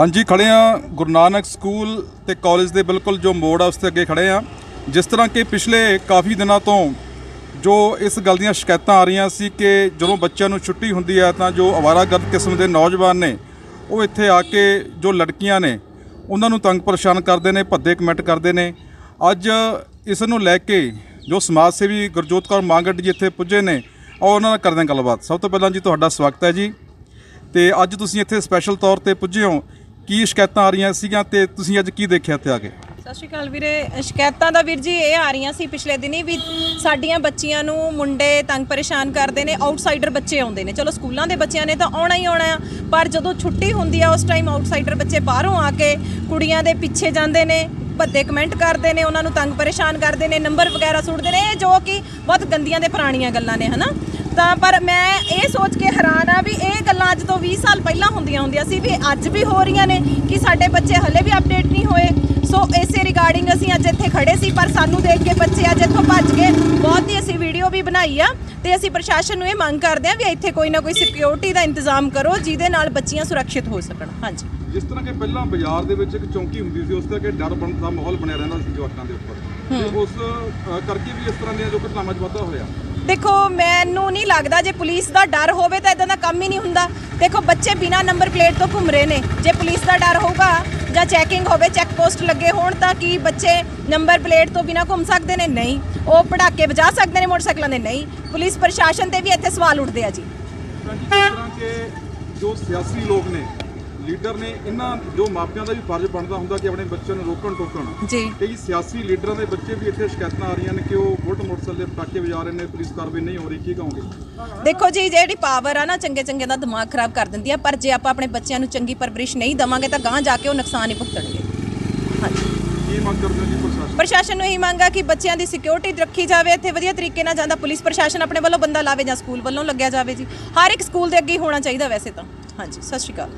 ਹਾਂਜੀ, ਖੜੇ ਆ ਗੁਰੂ ਨਾਨਕ ਸਕੂਲ ਤੇ ਕਾਲਜ ਦੇ ਬਿਲਕੁਲ ਜੋ ਮੋੜ ਆ, ਉਸ ਤੇ ਅੱਗੇ ਖੜੇ ਆ ਜਿਸ ਤਰ੍ਹਾਂ ਕਿ ਪਿਛਲੇ ਕਾਫੀ ਦਿਨਾਂ ਤੋਂ ਜੋ ਇਸ ਗੱਲ ਦੀਆਂ ਸ਼ਿਕਾਇਤਾਂ ਆ ਰਹੀਆਂ ਸੀ ਕਿ ਜਦੋਂ ਬੱਚਿਆਂ ਨੂੰ ਛੁੱਟੀ ਹੁੰਦੀ ਹੈ ਤਾਂ ਜੋ ਅਵਾਰਾਗਰਦ ਕਿਸਮ ਦੇ ਨੌਜਵਾਨ ਨੇ, ਉਹ ਇੱਥੇ ਆ ਕੇ ਜੋ ਲੜਕੀਆਂ ਨੇ, ਉਹਨਾਂ ਨੂੰ ਤੰਗ ਪਰੇਸ਼ਾਨ ਕਰਦੇ ਨੇ, ਭੱਦੇ ਕਮੈਂਟ ਕਰਦੇ ਨੇ। ਅੱਜ ਇਸ ਨੂੰ ਲੈ ਕੇ ਜੋ ਸਮਾਜ ਸੇਵੀ ਗੁਰਜੋਤ ਕੌਰ ਮਾਂਗਟ ਜੀ ਇੱਥੇ ਪੁੱਜੇ ਨੇ ਔਰ ਉਹਨਾਂ ਨਾਲ ਕਰਦੇ ਹਾਂ ਗੱਲਬਾਤ। ਸਭ ਤੋਂ ਪਹਿਲਾਂ ਜੀ ਤੁਹਾਡਾ ਸਵਾਗਤ ਹੈ ਜੀ। ਤੇ ਅੱਜ ਤੁਸੀਂ ਇੱਥੇ ਸਪੈਸ਼ਲ ਤੌਰ ਤੇ ਪੁੱਜੇ ਹੋ। ਕੀ ਸ਼ਿਕਾਇਤਾਂ ਆ ਰਹੀਆਂ ਸੀਗੀਆਂ ਤੇ ਤੁਸੀਂ ਅੱਜ ਕੀ ਦੇਖਿਆ ਇੱਥੇ ਆ ਕੇ? ਸਤਿ ਸ਼੍ਰੀ ਅਕਾਲ ਵੀਰੇ, ਸ਼ਿਕਾਇਤਾਂ ਦਾ ਵੀਰ ਜੀ ਇਹ ਆ ਰਹੀਆਂ ਸੀ ਪਿਛਲੇ ਦਿਨੀ ਵੀ ਸਾਡੀਆਂ ਬੱਚੀਆਂ ਨੂੰ ਮੁੰਡੇ ਤੰਗ ਪਰੇਸ਼ਾਨ ਕਰਦੇ ਨੇ ਆਊਟਸਾਈਡਰ ਬੱਚੇ ਆਉਂਦੇ ਨੇ। ਚਲੋ ਸਕੂਲਾਂ ਦੇ ਬੱਚਿਆਂ ਨੇ ਤਾਂ ਆਉਣਾ ਹੀ ਆਉਣਾ ਆ, ਪਰ ਜਦੋਂ ਛੁੱਟੀ ਹੁੰਦੀ ਆ, ਉਸ ਟਾਈਮ ਆਊਟਸਾਈਡਰ ਬੱਚੇ ਬਾਹਰੋਂ ਆ ਕੇ ਕੁੜੀਆਂ ਦੇ ਪਿੱਛੇ ਜਾਂਦੇ ਨੇ, ਭੱਦੇ ਕਮੈਂਟ ਕਰਦੇ ਨੇ, ਉਹਨਾਂ ਨੂੰ ਤੰਗ ਪਰੇਸ਼ਾਨ ਕਰਦੇ ਨੇ ਨੰਬਰ ਵਗੈਰਾ ਸੁੱਟਦੇ ਨੇ, ਇਹ ਜੋ ਕਿ ਬਹੁਤ ਗੰਦੀਆਂ ਤੇ ਪੁਰਾਣੀਆਂ ਗੱਲਾਂ ਨੇ, ਹਨਾ? ਤਾਂ ਪਰ ਮੈਂ ਇਹ ਸੋਚ ਕੇ ਹੈਰਾਨ ਆ ਵੀ ਇਹ ਗੱਲਾਂ ਅੱਜ ਤੋਂ 20 ਸਾਲ ਪਹਿਲਾਂ ਹੁੰਦੀਆਂ ਹੁੰਦੀਆਂ ਸੀ ਵੀ ਅੱਜ ਵੀ ਹੋ ਰਹੀਆਂ ਨੇ ਕਿ ਸਾਡੇ ਬੱਚੇ ਹਲੇ ਵੀ ਅਪਡੇਟ ਨਹੀਂ ਹੋਏ। ਸੋ ਇਸੇ ਰਿਗਾਰਡਿੰਗ ਅਸੀਂ ਅੱਜ ਇੱਥੇ ਖੜੇ ਸੀ ਪਰ ਸਾਨੂੰ ਦੇਖ ਕੇ ਬੱਚੇ ਅੱਜ ਇੱਥੋਂ ਭੱਜ ਗਏ। ਬਹੁਤ ਦੀ ਅਸੀਂ ਵੀਡੀਓ ਵੀ ਬਣਾਈ ਆ ਤੇ ਅਸੀਂ ਪ੍ਰਸ਼ਾਸਨ ਨੂੰ ਇਹ ਮੰਗ ਕਰਦੇ ਆ ਵੀ ਇੱਥੇ ਕੋਈ ਨਾ ਕੋਈ ਸਿਕਿਉਰਿਟੀ ਦਾ ਇੰਤਜ਼ਾਮ ਕਰੋ ਜਿਹਦੇ ਨਾਲ ਬੱਚੀਆਂ ਸੁਰੱਖਿਅਤ ਹੋ ਸਕਣ। ਹਾਂਜੀ। ਜਿਸ ਤਰ੍ਹਾਂ ਕਿ ਪਹਿਲਾਂ ਬਾਜ਼ਾਰ ਦੇ ਵਿੱਚ ਇੱਕ ਚੌਂਕੀ ਹੁੰਦੀ ਸੀ ਉਸ ਤੇ ਕਿ ਡਰ ਬਣ ਦਾ ਮਾਹੌਲ ਬਣਿਆ ਰਹਿੰਦਾ ਸੀ ਜਵਾਕਾਂ ਦੇ ਉੱਪਰ। ਤੇ ਉਸ ਕਰਕੇ ਵੀ ਇਸ ਤਰ੍ਹਾਂ ਦੀਆਂ ਜੋ ਘਟਨਾਵਾਂ 'ਚ ਵਾਧਾ ਹੋਇਆ। ਦੇਖੋ, ਮੈਨੂੰ ਨਹੀਂ ਲੱਗਦਾ ਜੇ ਪੁਲਿਸ ਦਾ ਡਰ ਹੋਵੇ ਤਾਂ ਇਦਾਂ ਦਾ ਕੰਮ ਹੀ ਨਹੀਂ ਹੁੰਦਾ। ਦੇਖੋ, ਬੱਚੇ ਬਿਨਾ ਨੰਬਰ ਪਲੇਟ ਤੋਂ ਘੁੰਮ ਰਹੇ ਨੇ। ਜੇ ਪੁਲਿਸ ਦਾ ਡਰ ਹੋਊਗਾ ਜਾਂ ਚੈਕਿੰਗ ਹੋਵੇ, ਚੈੱਕ ਪੋਸਟ ਲੱਗੇ ਹੋਣ ਤਾਂ ਕੀ ਬੱਚੇ ਨੰਬਰ ਪਲੇਟ ਤੋਂ ਬਿਨਾ ਘੁੰਮ ਸਕਦੇ ਨੇ? ਨਹੀਂ। ਉਹ ਪੜਾਕੇ ਵਜਾ ਸਕਦੇ ਨੇ ਮੋਟਰਸਾਈਕਲਾਂ ਦੇ? ਨਹੀਂ। ਪੁਲਿਸ ਪ੍ਰਸ਼ਾਸਨ ਤੇ ਵੀ ਇੱਥੇ ਸਵਾਲ ਉੱਠਦੇ ਆ ਜੀ। ਜਿਸ ਤਰ੍ਹਾਂ ਕਿ ਜੋ ਸਿਆਸੀ ਲੋਕ ਨੇ ਲੀਡਰ ਨੇ ਇਹਨਾਂ ਜੋ ਮਾਪਿਆਂ ਦਾ ਵੀ ਫਰਜ਼ ਬਣਦਾ ਹੁੰਦਾ ਕਿ ਆਪਣੇ ਬੱਚਿਆਂ ਨੂੰ ਰੋਕਣ ਟੋਕਣ। ਜੀ। ਕਈ ਸਿਆਸੀ ਲੀਡਰਾਂ ਦੇ ਬੱਚੇ ਵੀ ਇੱਥੇ ਸ਼ਿਕਾਇਤਾਂ ਆ ਰਹੀਆਂ ਨੇ ਕਿ ਉਹ ਬੁਲਟ ਮੋਟਰਸਾਈਕਲ ਦੇ ਪਟਾਕੇ ਵਜਾ ਰਹੇ ਨੇ ਪੁਲਿਸ ਕਾਰਵਾਈ ਨਹੀਂ ਹੋ ਰਹੀ ਕੀ ਕਹੋਗੇ? ਦੇਖੋ ਜੀ ਜਿਹੜੀ ਪਾਵਰ ਆ ਨਾ ਚੰਗੇ ਚੰਗੇ ਦਾ ਦਿਮਾਗ ਖਰਾਬ ਕਰ ਦਿੰਦੀ ਆ ਪਰ ਜੇ ਆਪਾਂ ਆਪਣੇ ਬੱਚਿਆਂ ਨੂੰ ਚੰਗੀ ਪਰਵਰਿਸ਼ ਨਹੀਂ ਦਵਾਂਗੇ ਤਾਂ ਗਾਂ ਜਾ ਕੇ ਉਹ ਨੁਕਸਾਨ ਹੀ ਭੁਗਤਣਗੇ। ਹਾਂਜੀ। ਕੀ ਮੰਗ ਕਰਦੇ ਹੋ ਜੀ ਪ੍ਰਸ਼ਾਸਨ? ਪ੍ਰਸ਼ਾਸਨ ਨੂੰ ਇਹੀ ਮੰਗ ਕਿ ਬੱਚਿਆਂ ਦੀ ਸਿਕਿਉਰਿਟੀ ਰੱਖੀ ਜਾਵੇ ਇੱਥੇ ਵਧੀਆ ਤਰੀਕੇ ਨਾਲ ਜਾਂਦਾ ਪੁਲਿਸ ਪ੍ਰਸ਼ਾਸਨ ਆਪਣੇ ਵੱਲੋਂ ਬੰਦਾ ਲਾਵੇ ਜਾਂ ਸਕੂਲ ਵੱਲੋਂ ਲੱਗਿਆ ਜਾਵੇ ਜੀ। ਹਰ ਇੱਕ ਸਕੂਲ ਦੇ ਅੱਗੇ ਹੋਣਾ ਚਾਹੀਦਾ ਵੈਸੇ ਤਾਂ। ਹਾਂਜੀ ਸਤਿ ਸ਼੍ਰੀ ਅਕਾਲ।